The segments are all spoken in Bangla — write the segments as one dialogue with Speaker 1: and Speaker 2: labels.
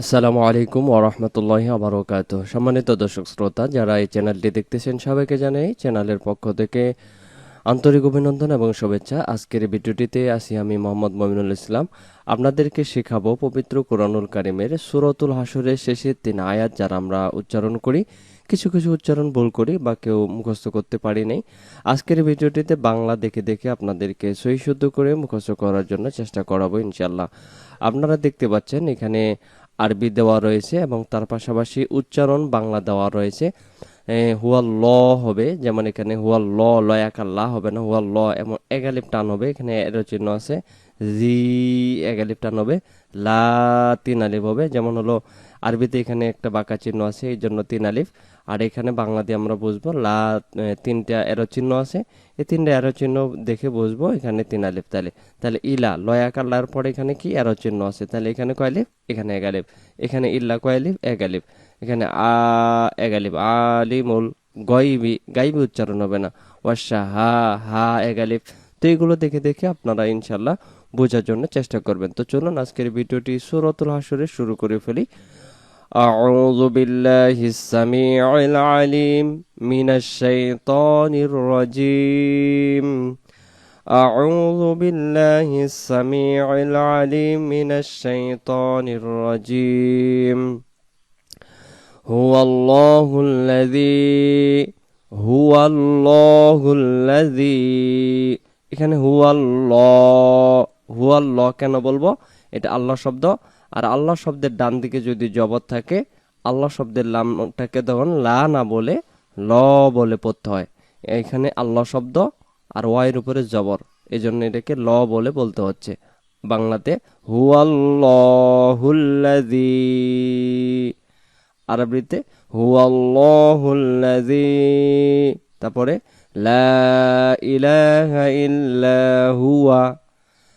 Speaker 1: আসসালামু আলাইকুম ওরহমতুল্লাহি আবরকাত সম্মানিত দর্শক শ্রোতা, যারা এই চ্যানেলটি দেখতেছেন, সবাইকে জানাই চ্যানেলের পক্ষ থেকে আন্তরিক অভিনন্দন এবং শুভেচ্ছা। আজকের ভিডিওটিতে আসি আমি মোহাম্মদ মমিনুল ইসলাম। আপনাদেরকে শেখাবো পবিত্র কোরআনুল কারিমের সুরতুল হাসরের শেষে তিন আয়াত, যারা আমরা উচ্চারণ করি। কিছু কিছু উচ্চারণ ভুল করি বা কেউ মুখস্থ করতে পারি নাই। আজকের ভিডিওটিতে বাংলা দেখে দেখে আপনাদেরকে সহি শুদ্ধ করে মুখস্থ করার জন্য চেষ্টা করাবো ইনশাল্লাহ আপনারা দেখতে পাচ্ছেন এখানে আরবি দেওয়া রয়েছে এবং তার পাশাপাশি উচ্চারণ বাংলা দেওয়া রয়েছে। হুয়া ল হবে, যেমন এখানে হুয়া ল লয়াকার লা হবে না, হুয়া ল এবং এগালিপ টান হবে, এখানে এর চিহ্ন আছে। জি এগালিপ টান হবে, লা তিন আলিফ হবে, যেমন হলো আরবিতে এখানে একটা বাঁকা চিহ্ন আছে, এই জন্য তিন আলিফ। আর এখানে বাংলা দিয়ে আমরা বুঝব, লা তিনটা এরো চিহ্ন আছে। এই তিনটা এরো চিহ্ন দেখে বুঝব, এখানে তিন আলিফ, তাহলে তাহলে ইলা লয়াকার লার পরে এখানে কি এরো চিহ্ন আছে? তাহলে এখানে কয় আলিফ? এখানে এক আলিফ। এখানে ইল্লা কয় আলিফ? এক আলিফ। এখানে আ, এক আলিফ। আলিমুল গইবি গাইবি উচ্চারণ হবে না। ওয়াশা হা হা, এক আলিফ। তো এগুলো দেখে দেখে আপনারা ইনশাল্লাহ বোঝার জন্য চেষ্টা করবেন। তো চলুন আজকের ভিডিওটি সুরতুল হাসরে শুরু করে ফেলি। أعوذ بالله السميع العليم من الشيطان الرجيم أعوذ بالله السميع العليم من الشيطان الرجيم هو الله الذي هو الله الذي এখানে হুয়াল্লাহ হুয়াল্লাহ কেন বলবো এটা আল্লাহ শব্দ আর আল্লাহ শব্দের ডান দিকে যদি জবর থাকে, আল্লাহ শব্দের লামটাকে তখন লা না বলে ল বলে পড়তে হয়। এখানে আল্লাহ শব্দ আর ওয়াইয়ের উপরে জবর এই জন্য এটাকে ল বলে বলতে হচ্ছে। বাংলাতে হুয়াল্লাহুল্লাযী, আরবিতে হুয়াল্লাহুল্লাযী, তারপরে লা ইলাহা ইল্লা হুয়া।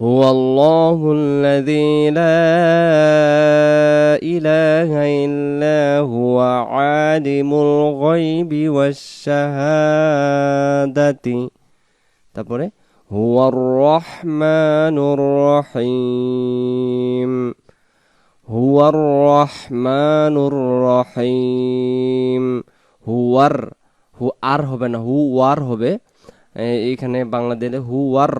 Speaker 1: هو الله الذي لا إله إلا هو عالم الغيب والشهادة তারপরে هو الرحمن الرحيم هو الرحمن الرحيم হুয়ার হু আর হবে না হু ওয়ার হবে এ, এখানে বাংলা দিলে হু ওয়ার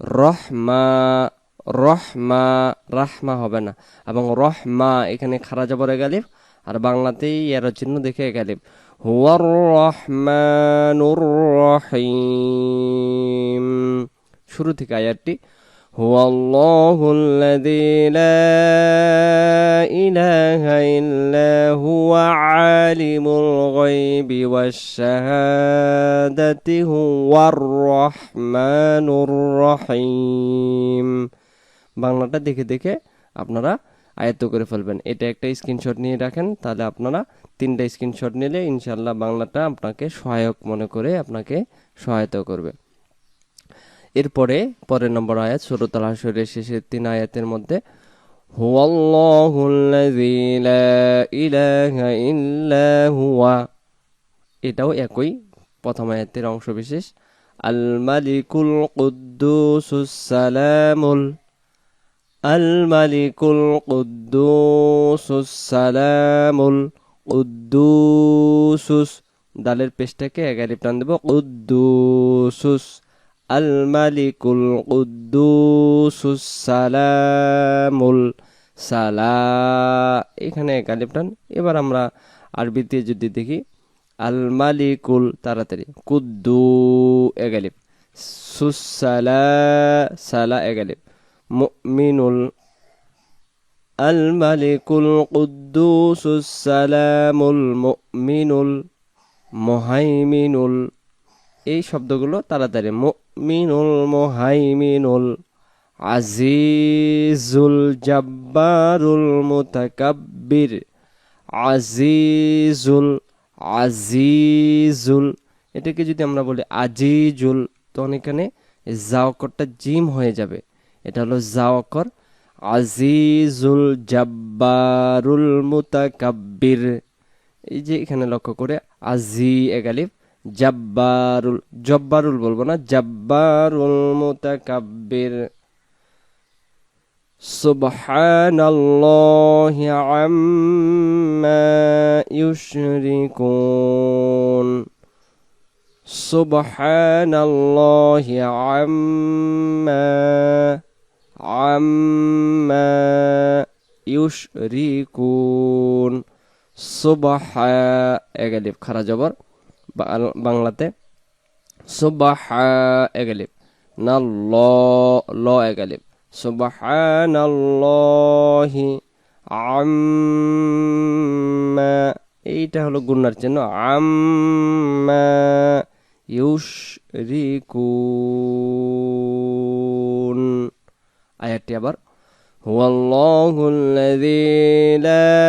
Speaker 1: রহমা রহমা, রাহমা হবে না। এবং রহমা, এখানে খারা যাবর গালিব আর বাংলাতেই এর চিহ্ন দেখে গালিব হুয়ার রহমানুর রহিম। শুরু থেকে আয়াতটি। هو الله الذي لا إله إلا هو عالم الغيب والشهادة هو الرحمن الرحيم বাংলাটা দেখে দেখে আপনারা আয়ত্ত করে ফেলবেন এটা একটা স্ক্রিনশট নিয়ে রাখেন তাহলে আপনারা তিনটা স্ক্রিনশট নিলে ইনশাল্লাহ বাংলাটা আপনাকে সহায়ক মনে করে আপনাকে সহায়তা করবে এরপরে পরের নম্বর আয়াত সুরতুল হাসরের শেষের তিন আয়াতের মধ্যে এটাও একই প্রথম আয়াতের অংশ বিশেষ আল মালিকুল কুদ্দুসুস সালামুল। আল মালিকুল কুদ্দুসুস সালামুল। কুদ্দুসুস। দালের পেশটাকে এগারি প্রাণ দেব। কুদ্দুসুস। মালিকুল কুদ্দুসুস সালামুল সালা এখানে এক আলিফ টান। এবার আমরা আরবিতে যদি দেখি আল মালিকুল তাড়াতাড়ি। কুদ্দু এক আলিফ সুসালা, সালা এক আলিফ মুমিনুল। আল মালিকুল কুদ্দুসুস সালামুল মুমিনুল মুহাইমিনুল। এই শব্দগুলো তাড়াতাড়ি। মুমিনুল মুহাইমিনুল আজিজুল জব্বারুল মুতাকাব্বির। আজিজুল আজিজুল। এটাকে যদি আমরা বলি আজিজুল তখন এখানে জা অক্ষরটা জিম হয়ে যাবে। এটা হলো জা অক্ষর আজিজুল জাব্বারুল মুতাকাব্বির। এই যে এখানে লক্ষ্য করে আজি এগালিফ জব্বারুল জব্বারুল বলব না, জব্বারুল মুতাকাব্বির। সুবহানাল্লাহি আম্মা ইউশরিকুন। সুবহানাল্লাহি আম্মা আম্মা ইউশরিকুন। সুবহা এগালিব আলিফ, খারা জবর। বাংলাতে সুবাহা এগালিফ না ল ল এগালিফ সুবহানাল্লাহি আম্মা এইটা হলো গুন্নার চিহ্ন আম্মা ইউশরিকুন আয়াতটি আবার هو الله الذي لا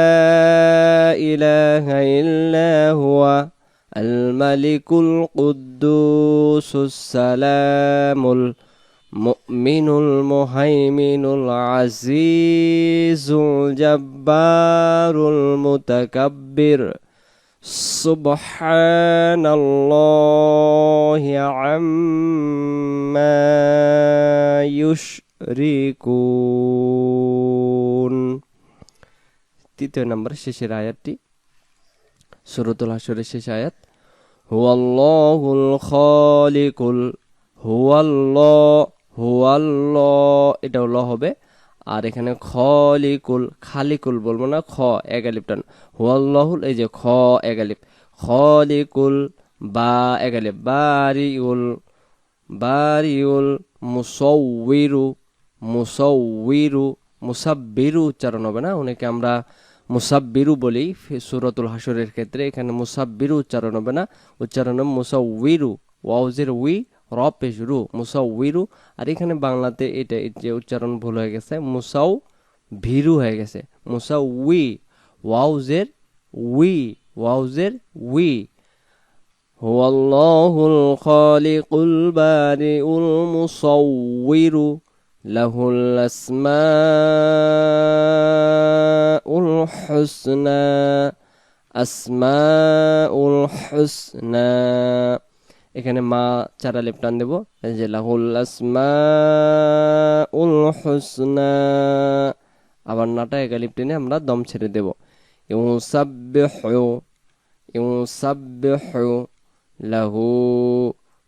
Speaker 1: إله إلا هو الملك القدوس السلام المؤمن المهيمن العزيز الجبار المتكبر سبحان الله عما يشركون তৃতীয় নম্বর শেষের আয়াতটি সুরতুল হাসরের শেষ আয়াত হুয়াল্লাহুল খালিকুল, হুয়াল্লাহ হুয়াল্লাহ এটাও ল হবে। আর এখানে খলিকুল, খালিকুল বলব না, খ এগালিপটান হুয়াল্লাহুল, এই যে খ এগালিপ খলিকুল, বা এগালিপ বারিউল বারিউল মুসৌবিরু মুসৌবিরু মুসাব্বিরু উচ্চারণ হবে না? অনেকে আমরা মুসাব্বিরু বলি ফি- সুরতুল হাসরের ক্ষেত্রে এখানে মুসাব্বিরু উচ্চারণ হবে না উচ্চারণ হবে মুসাউইরু ওয়াউজের উই র পেশ রু মুসাউইরু আর এখানে বাংলাতে এটা এই যে উচ্চারণ ভুল হয়ে গেছে মুসাউ ভিরু হয়ে গেছে মুসাউ উই ওয়াউজের উই ওয়াউজের উই هو الله الخالق البارئ المصور له الأسماء الحسنى أسماء الحسنى এখানে মা চারা লেপ টান দেবো এই যে লাহুল আসমাউল হুসনা আবার নাটা একালিপ টেনে আমরা দম ছেড়ে দেব ইউসাব্বিহু ইউসাব্বিহু লাহু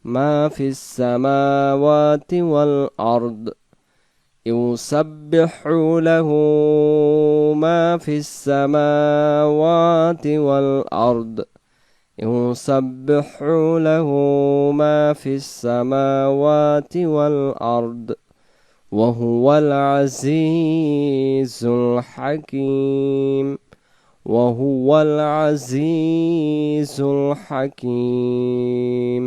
Speaker 1: মা ফিস সামাওয়াতি ওয়াল আরদ يسبح له ما في السماوات والأرض يسبح له ما في السماوات والأرض وهو العزيز الحكيم وهو العزيز الحكيم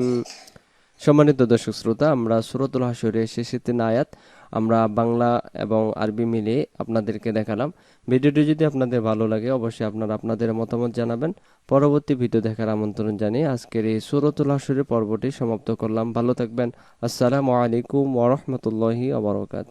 Speaker 1: সম্মানিত দর্শক শ্রোতা আমরা সুরতুল হাসরের শেষের তিন আয়াত আমরা বাংলা এবং আরবি মিলিয়ে আপনাদেরকে দেখালাম। ভিডিওটি যদি আপনাদের ভালো লাগে, অবশ্যই আপনারা আপনাদের মতামত জানাবেন। পরবর্তী ভিডিও দেখার আমন্ত্রণ জানিয়ে আজকের এই সুরতুল হাসুরের পর্বটি সমাপ্ত করলাম। ভালো থাকবেন। আসসালামু আলাইকুম ওরহমতুল্লাহি আবরকাত